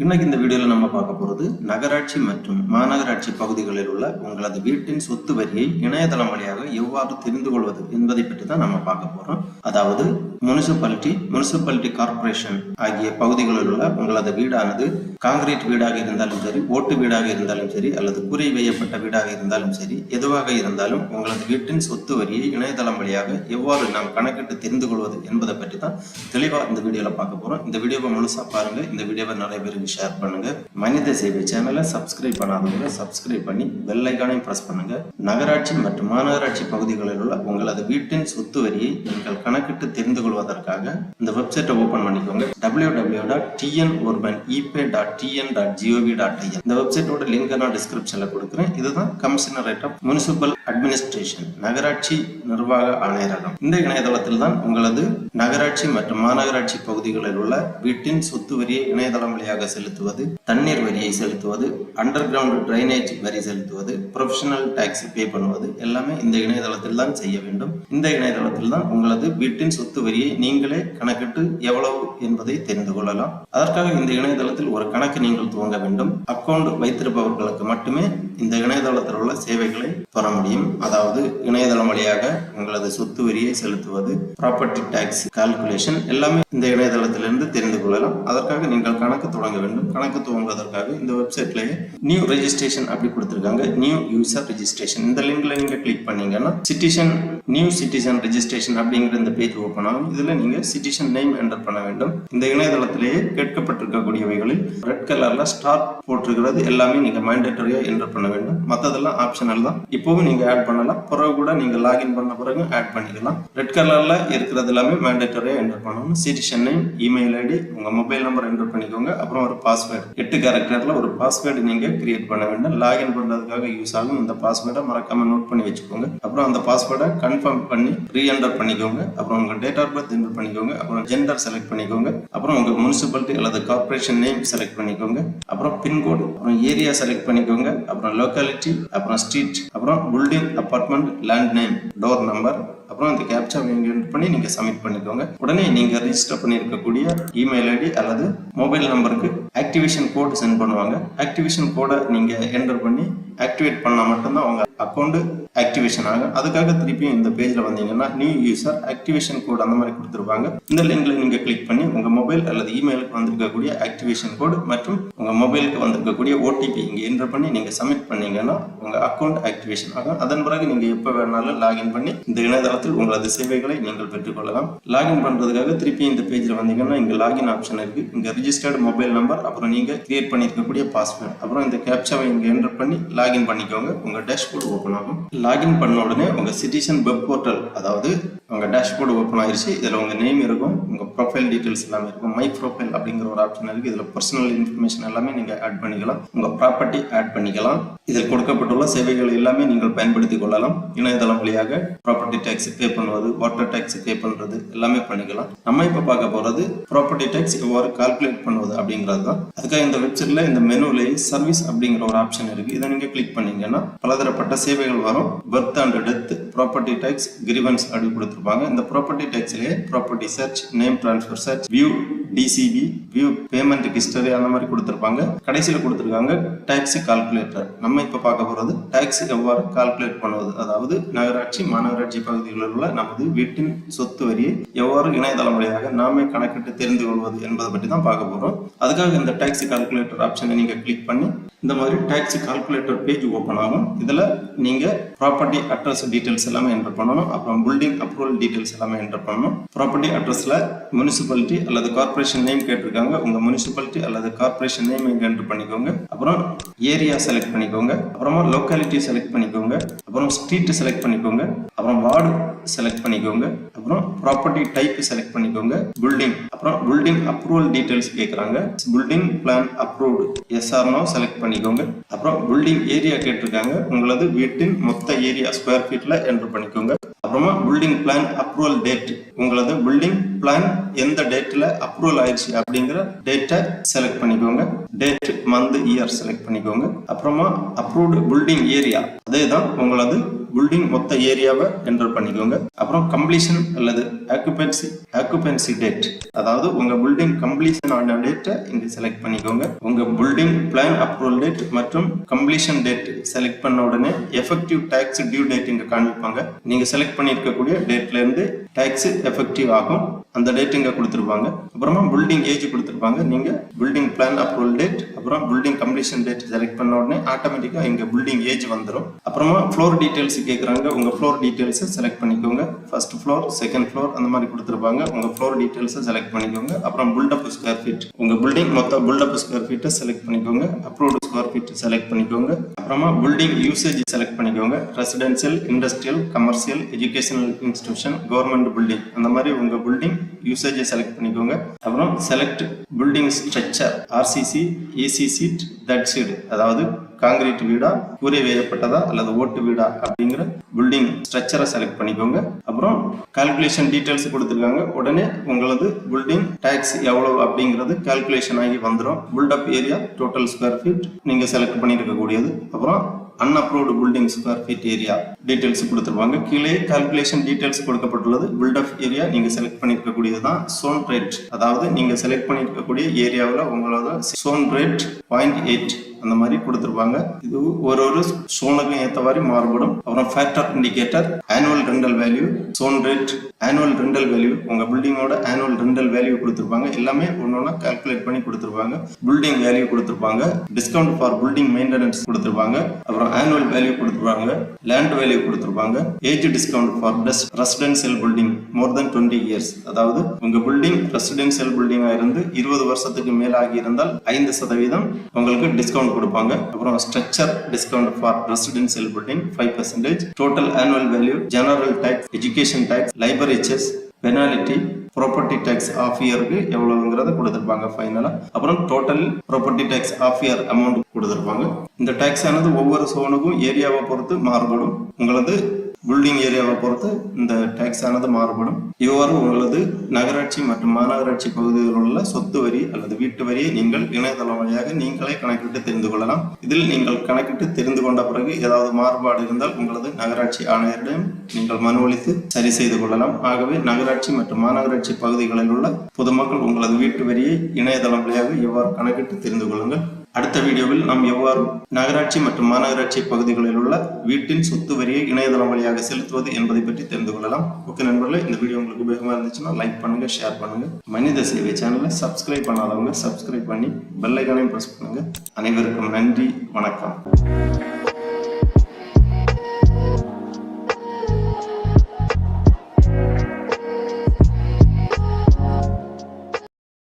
இன்னைக்கு இந்த வீடியோல நம்ம பார்க்க போறது நகராட்சி மற்றும் மாநகராட்சி பகுதிகளில் உள்ள உங்களது வீட்டின் சொத்து வரியை இணையதளம் வழியாக எவ்வாறு தெரிந்து கொள்வது என்பதை பற்றி தான் நம்ம பார்க்க போறோம். அதாவது முனிசிபாலிட்டி முனிசிபாலிட்டி கார்ப்பரேஷன் ஆகிய பகுதிகளில் உள்ள உங்களது வீடானது காங்கிரீட் வீடாக இருந்தாலும் சரி ஓட்டு வீடாக இருந்தாலும் சரி அல்லது குறை வேயப்பட்ட வீடாக இருந்தாலும் சரி எதுவாக இருந்தாலும் உங்களது வீட்டின் சொத்து வரியை இணையதளம் வழியாக எவ்வாறு நாம் கணக்கிட்டு தெரிந்து கொள்வது என்பதை பற்றி தான் தெளிவாக இந்த வீடியோவில் பார்க்க போகிறோம் இந்த வீடியோவை முழுசாக பாருங்க. இந்த வீடியோவை நிறைய பேருக்கு ஷேர் பண்ணுங்க. மனித சேவை சேனலை சப்ஸ்கிரைப் பண்ணாதவங்க சப்ஸ்கிரைப் பண்ணி பெல் ஐக்கானையும் ப்ரெஸ் பண்ணுங்க. நகராட்சி மற்றும் மாநகராட்சி பகுதிகளில் உள்ள உங்களது வீட்டின் சொத்து வரியை நீங்கள் கணக்கிட்டு தெரிந்து கொள்வதற்காக இந்த வெப்சைட்டை ஓபன் பண்ணிக்கோங்க. W W dot TN urban epay dot TN dot GOV dot IN இந்த வெப்சைட்டோட லிங்க் நான் டிஸ்கிரிப்ஷன்ல கொடுக்குறேன். இதுதான் கமிஷனரேட் ஆஃப் முனிசிபல் அட்மினிஸ்ட்ரேஷன் நகராட்சி நிர்வாக ஆணையரகம். இந்த இணையதளத்தில் தான் உங்களது நகராட்சி மற்றும் மாநகராட்சி பகுதிகளில் உள்ள வீட்டின் சொத்து வரியை இணையதளம் வழியாக செலுத்துவது தண்ணீர் வரியை செலுத்துவது அண்டர் கிரவுண்ட் டிரைனேஜ் வரி செலுத்துவது ப்ரொஃபஷனல் டாக்ஸ் பே பண்ணுவது எல்லாமே இந்த இணையதளத்தில் தான் செய்ய வேண்டும். இந்த இணையதளத்தில் தான் உங்களது வீட்டின் சொத்து வரியை நீங்களே கணக்கிட்டு எவ்வளவு என்பதை தெரிந்து கொள்ளலாம். அதற்காக இந்த இணையதளத்தில் ஒரு கணக்கு நீங்கள் துவங்க வேண்டும். அக்கவுண்ட் வைத்திருப்பவர்களுக்கு மட்டுமே இந்த இணையதளத்தில் உள்ள சேவைகளை பெற முடியும். அதாவது இணையதளம் வழியாக உங்களது சொத்து வரியை செலுத்துவது ப்ராப்பர்ட்டி டாக்ஸ் கால்குலேஷன் எல்லாமே இந்த இணையதளத்திலிருந்து தெரிந்து கொள்ளலாம். அதற்காக நீங்கள் கணக்கு தொடங்க வேண்டும். கணக்கு துவங்குவதற்காக இந்த வெப்சைட்லயே நியூ ரெஜிஸ்ட்ரேஷன் அப்படி கொடுத்திருக்காங்க. நியூ யூசர் ரெஜிஸ்ட்ரேஷன் இந்த லிங்க்ல நீங்க கிளிக் பண்ணீங்கன்னா சிட்டிசன் நியூ சிட்டிசன் ரெஜிஸ்ட்ரேஷன் அப்படிங்கிற இந்த பேஜ் ஓப்பன் ஆகும். இதுல நீங்க சிட்டிசன் நேம் என்டர் பண்ண வேண்டும். இந்த இணையதளத்திலேயே கேட்கப்பட்டிருக்கக்கூடியவைகளில் ரெட் கலரில் ஸ்டார் போட்டிருக்கிறது. எல்லாமே நீங்கள் மைண்டேட்டரியாக என்டர் பண்ண வேண்டும். மற்றதெல்லாம் ஆப்ஷனல் தான். இப்போவும் நீங்கள் ஆட் பண்ணலாம். பிறகு கூட நீங்கள் லாகின் பண்ண பிறகு ஆட் பண்ணிக்கலாம். ரெட் கலரில் இருக்கிறது எல்லாமே மேண்டேட்டரியாக என்டர் பண்ணணும். சிட்டிசன் நேம் இமெயில் ஐடி உங்கள் மொபைல் நம்பர் என்டர் பண்ணிக்கோங்க. அப்புறம் ஒரு பாஸ்வேர்டு எட்டு கேரக்டரில் ஒரு பாஸ்வேர்டு நீங்கள் கிரியேட் பண்ண வேண்டும். லாகின் பண்ணுறதுக்காக யூஸ் ஆகும். இந்த பாஸ்வேர்டை மறக்காமல் நோட் பண்ணி வச்சுக்கோங்க. அப்புறம் அந்த பாஸ்வேர்டை கன்ஃபார்ம் பண்ணி ரீஎன்டர் பண்ணிக்கோங்க. அப்புறம் உங்கள் டேட்டா ஆஃப் பர்த் என்டர் பண்ணிக்கோங்க. அப்புறம் ஜெண்டர் செலக்ட் பண்ணிக்கோங்க. அப்புறம் உங்க முனிசிபாலிட்டி அல்லது கார்ப்பரேஷன் நேம் செலக்ட் பண்ணிக்கோங்க. அப்புறம் பின்கோடு அப்புறம் ஏரியா செலக்ட் பண்ணிக்கோங்க. அப்புறம் லோக்காலிட்டி அப்புறம் ஸ்ட்ரீட் அப்புறம் building apartment land name door number அப்புறம் இந்த கேப்சா என்டர் பண்ணி நீங்க சப்மிட் பண்ணிக்கோங்க. உடனே நீங்க ரெஜிஸ்டர் பண்ணியிருக்கக்கூடிய இமெயில் ஐடி அல்லது மொபைல் நம்பருக்கு ஆக்டிவேஷன் கோட் சென்ட் பண்ணுவாங்க. ஆக்டிவேஷன் கோடை நீங்கள் என்டர் பண்ணி ஆக்டிவேட் பண்ணால் மட்டும்தான் உங்கள் அக்கௌண்ட் ஆக்டிவேஷன் ஆகும். அதுக்காக திருப்பியும் இந்த பேஜில் வந்தீங்கன்னா நியூ யூசர் ஆக்டிவேஷன் கோட் அந்த மாதிரி கொடுத்துருப்பாங்க. இந்த லிங்கில் நீங்கள் கிளிக் பண்ணி உங்கள் மொபைல் அல்லது இமெயிலுக்கு வந்திருக்கக்கூடிய ஆக்டிவேஷன் கோட் மற்றும் உங்கள் மொபைலுக்கு வந்திருக்கக்கூடிய ஓடிபி இங்கே என்டர் பண்ணி நீங்கள் சப்மிட் பண்ணீங்கன்னா உங்கள் அக்கௌண்ட் ஆக்டிவேஷன் ஆகும். அதன் பிறகு நீங்கள் எப்போ வேணாலும் லாகின் பண்ணி இந்த இணையதளத்தில் உங்களது சேவைகளை நீங்கள் பெற்றுக்கொள்ளலாம். லாகின் பண்ணுறதுக்காக திருப்பி இந்த பேஜில் வந்தீங்கன்னா இங்கே லாகின் ஆப்ஷன் இருக்குது இங்கே ரிஜிஸ்டர்டு மொபைல் நம்பர் அப்புறம் நீங்கள் கிரியேட் பண்ணியிருக்கக்கூடிய பாஸ்வேர்டு அப்புறம் இந்த கேப்சாவை இங்கே என்டர் பண்ணி லாகின் பண்ணிக்கோங்க. உங்கள் டேஷ்போர்டு ஓப்பன் ஆகும். லாகின் பண்ண உடனே உங்கள் சிட்டிசன் வெப் போர்ட்டல் அதாவது உங்கள் டேஷ்போர்டு ஓப்பன் ஆயிடுச்சு இதில் உங்கள் நேம் இருக்கும் உங்கள் ப்ரொஃபைல் டீட்டெயில்ஸ் எல்லாமே இருக்கும் மை ப்ரொஃபைல் அப்படிங்கிற ஒரு ஆப்ஷன் இருக்கு. இதில் பர்சனல் இன்ஃபர்மேஷன் எல்லாமே நீங்கள் ஆட் பண்ணிக்கலாம் உங்கள் ப்ராப்பர்ட்டி ஆட் பண்ணிக்கலாம். இதில் கொடுக்கப்பட்டுள்ள சேவைகள் எல்லாமே நீங்கள் பயன்படுத்திக் கொள்ளலாம். இணையதளம் வழியாக ப்ராப்பர்ட்டி டேக்ஸ் பே பண்ணுவது வாட்டர் டேக்ஸ் பே பண்ணுறது எல்லாமே பண்ணிக்கலாம். நம்ம இப்போ பார்க்க போகிறது ப்ராப்பர்ட்டி டேக்ஸ் எவ்வாறு கால்குலேட் பண்ணுவது அப்படிங்கிறது தான். அதுக்காக இந்த வெப்சைட்ல இந்த மெனுலேயே சர்வீஸ் அப்படிங்கிற ஒரு ஆப்ஷன் இருக்கு. இதை நீங்கள் கிளிக் பண்ணீங்கன்னா பலதரப்பட்ட சேவைகள் வரும். Birth and death property tax grievance அப்படி கொடுத்துருப்பாங்க. இந்த property டேக்ஸ்லயே property search name transfer search view DCP view payment history அந்த மாதிரி கொடுத்துருப்பாங்க. கடைசியில் கொடுத்துருக்காங்க டேக்ஸ் கால்குலேட்டர் நம்ம இப்ப பார்க்க போறது டேக்ஸ் எவ்வாறு கால்குலேட் பண்ணுவது? அதாவது நகராட்சி மாநகராட்சி பகுதிகளில் உள்ள நமது வீட்டின் சொத்து வரியை எவ்வாறு இணையதளம் வழியாக நாமே கணக்கிட்டு தெரிந்து கொள்வது என்பதை பற்றி தான் பார்க்க போகிறோம் அதுக்காக இந்த டேக்ஸ் கால்குலேட்டர் ஆப்ஷனை நீங்கள் கிளிக் பண்ணி இந்த மாதிரி டேக்ஸ் கால்குலேட்டர் பேஜ் ஓப்பன் ஆகும். இதில் நீங்கள் ப்ராப்பர்ட்டி அட்ரஸ் டீட்டெயில்ஸ் எல்லாமே என்டர் பண்ணணும். அப்புறம் பில்டிங் அப்ரூவல் டீட்டெயில்ஸ் எல்லாமே என்டர் பண்ணணும். ப்ராப்பர்ட்டி அட்ரஸில் முனிசிபாலிட்டி அல்லது கார்ப்பரேஷன் நேம் கேட்டிருக்காங்க. உங்கள் முனிசிபாலிட்டி அல்லது கார்ப்பரேஷன் நேம் எங்கே என்டர் பண்ணிக்கோங்க. அப்புறம் ஏரியா செலக்ட் பண்ணிக்கோங்க. அப்புறமா லோக்காலிட்டி செலக்ட் பண்ணிக்கோங்க. அப்புறம் ஸ்ட்ரீட் செலக்ட் பண்ணிக்கோங்க. அப்புறம் வார்டு செலக்ட் பண்ணிக்கோங்க. அப்புறம் ப்ராப்பர்ட்டி டைப் செலக்ட் பண்ணிக்கோங்க. பில்டிங் அப்புறம் பில்டிங் அப்ரூவல் டீட்டெயில்ஸ் கேட்குறாங்க building plan approved SR no select பண்ணி பண்ணிக்கோங்க. அப்புறம் பில்டிங் ஏரியா கேட்டிருக்காங்க. உங்களது வீட்டின் மொத்த ஏரியா ஸ்கொயர் ஃபீட்ல என்டர் பண்ணிக்கோங்க. அப்புறமா பில்டிங் பிளான் அப்ரூவல் டேட் உங்களது பில்டிங் பிளான் எந்த டேட்ல அப்ரூவல் ஆயிடுச்சு அப்படிங்கிற டேட்டை செலக்ட் பண்ணிக்கோங்க. டேட் மந்த் இயர் செலக்ட் பண்ணிக்கோங்க. அப்புறமா அப்ரூவ்டு பில்டிங் ஏரியா அதே தான் உங்களது பில்டிங் மொத்த ஏரியாவை என்டர் பண்ணிக்கோங்க. அப்புறம் கம்ப்ளீஷன் அல்லது ஆக்குபென்சி ஆக்குபென்சி டேட் அதாவது உங்க பில்டிங் கம்ப்ளீஷன் ஆன டேட்டை இங்க செலக்ட் பண்ணிக்கோங்க. உங்க பில்டிங் பிளான் அப்ரூவல் டேட் மற்றும் கம்ப்ளீஷன் டேட் செலக்ட் பண்ண உடனே எஃபெக்டிவ் டேக்ஸ் டியூ டேட் இங்க காண்பிப்பாங்க. நீங்க செலக்ட் பண்ணியிருக்கக்கூடிய டேட்ல இருந்து டேக்ஸ் எஃபெக்டிவ் ஆகும். அந்த டேட் இங்கே கொடுத்துருப்பாங்க. அப்புறமா பில்டிங் ஏஜ் கொடுத்துருப்பாங்க. நீங்கள் பில்டிங் பிளான் அப்ரூவல் டேட் அப்புறம் பில்டிங் கம்ப்ளீஷன் டேட் செலக்ட் பண்ண உடனே ஆட்டோமேட்டிக்காக இங்கே பில்டிங் ஏஜ் வந்துடும் அப்புறமா ஃப்ளோர் டீட்டெயில்ஸ் கேட்குறாங்க உங்கள் ஃப்ளோர் டீட்டெயில்ஸை செலக்ட் பண்ணிக்கோங்க. ஃபர்ஸ்ட் ஃப்ளோர் செகண்ட் ஃப்ளோர் அந்த மாதிரி கொடுத்துருப்பாங்க. உங்கள் ஃப்ளோர் டீட்டெயில்ஸை செலக்ட் பண்ணிக்கோங்க. அப்புறம் பில்டப் ஸ்கொயர் ஃபீட் உங்கள் பில்டிங் மொத்தம் பில்டப் ஸ்கொயர் ஃபீட்டை செலக்ட் பண்ணிக்கோங்க. அப்ரூவ்டு ஸ்கொயர் ஃபீட் செலக்ட் பண்ணிக்கோங்க. அப்புறமா பில்டிங் யூசேஜ் செலக்ட் பண்ணிக்கோங்க. Residential industrial commercial educational institution government building அந்த மாதிரி உங்கள் பில்டிங் யூசேஜை செலக்ட் பண்ணிக்கோங்க. அப்புறம் select building structure RCC AC sheet thatch sheet அதாவது காங்கிரீட் வீடா கூரை வேயப்பட்டதா அல்லது ஓட்டு வீடா அப்படிங்கிற பில்டிங் ஸ்ட்ரக்சரை செலக்ட் பண்ணிக்கோங்க. அப்புறம் கால்குலேஷன் டீடைல்ஸ் கொடுத்துருக்காங்க. உடனே உங்களது பில்டிங் டேக்ஸ் எவ்வளவு அப்படிங்கிறது கால்குலேஷன் ஆகி வந்துடும் built up area total square feet நீங்க செலக்ட் பண்ணியிருக்க கூடியது அப்புறம் unapproved building square feet area details கொடுத்துருப்பாங்க. கீழே கால்குலேஷன் டீட்டெயில்ஸ் கொடுக்கப்பட்டுள்ளது. பில்டப் ஏரியா நீங்கள் செலக்ட் பண்ணியிருக்கக்கூடியது தான் சோன் ரேட் அதாவது நீங்கள் செலக்ட் பண்ணியிருக்கக்கூடிய ஏரியாவில் உங்களோட சோன் ரேட் பாயிண்ட் எயிட் அந்த மாதிரி கொடுத்துருப்பாங்க. இது ஒரு ஒரு சோனுக்கும் ஏற்ற மாதிரி மாறுபடும். அப்புறம் factor indicator annual rental value zone rate annual rental value உங்க பில்டிங்கோட ஆனுவல் ரெண்டல் வேல்யூ கொடுத்துருப்பாங்க. எல்லாமே ஒன்னொன்னா கால்குலேட் பண்ணி கொடுத்துருப்பாங்க. பில்டிங் வேல்யூ கொடுத்துருப்பாங்க. டிஸ்கவுண்ட் ஃபார் பில்டிங் மெயின்டெனன்ஸ் கொடுத்துருப்பாங்க. அப்புறம் ஆனுவல் வேல்யூ கொடுத்துருப்பாங்க. லேண்ட் வேல்யூ கொடுத்துருப்பாங்க. Age discount for best residential building more than twenty years அதாவது உங்க பில்டிங் ரெசிடென்சியல் பில்டிங்கா இருந்து இருபது வருஷத்துக்கு மேலாகி இருந்தால் ஐந்து சதவீதம் உங்களுக்கு டிஸ்கவுண்ட் கொடுப்பாங்க. அப்புறம் structure discount for residential building five percentage total annual value general tax education tax library cess penalty property tax of இயருக்கு எவ்வளவுங்கிறத கொடுத்துருப்பாங்க ஃபைனலாக அப்புறம் total property tax of year amount கொடுத்துருப்பாங்க. இந்த டேக்ஸ் ஆனது ஒவ்வொரு சோனுக்கும் ஏரியாவை பொறுத்து மாறுபடும். உங்களது பில்டிங் ஏரியாவை பொறுத்து இந்த டேக்ஸ் ஆனது மாறுபடும். இவ்வாறு உங்களது நகராட்சி மற்றும் மாநகராட்சி பகுதிகளில் உள்ள சொத்து வரி அல்லது வீட்டு வரியை நீங்கள் இணையதளம் வழியாக நீங்களே கணக்கிட்டு தெரிந்து கொள்ளலாம். இதில் நீங்கள் கணக்கிட்டு தெரிந்து கொண்ட பிறகு ஏதாவது மாறுபாடு இருந்தால் உங்களது நகராட்சி ஆணையரிடம் நீங்கள் மனு அளித்து சரி செய்து கொள்ளலாம். ஆகவே நகராட்சி மற்றும் மாநகராட்சி பகுதிகளில் உள்ள பொதுமக்கள் உங்களது வீட்டு வரியை இணையதளம் வழியாக இவ்வாறு கணக்கிட்டு தெரிந்து கொள்ளுங்கள். அடுத்த வீடியோவில் நாம் எவ்வாறு நகராட்சி மற்றும் மாநகராட்சி பகுதிகளில் உள்ள வீட்டின் சொத்து வரியை இணையதளம் வழியாக செலுத்துவது என்பதை பற்றி தெரிந்து கொள்ளலாம். ஓகே நண்பர்களே இந்த வீடியோ உங்களுக்கு உபயோகமாக இருந்துச்சுன்னா லைக் பண்ணுங்க ஷேர் பண்ணுங்க. மனித சேவை சேனலை சப்ஸ்கிரைப் பண்ணாதவங்க சப்ஸ்கிரைப் பண்ணி பெல்லைக்கானையும் ப்ரெஸ் பண்ணுங்க. அனைவருக்கும் நன்றி வணக்கம்.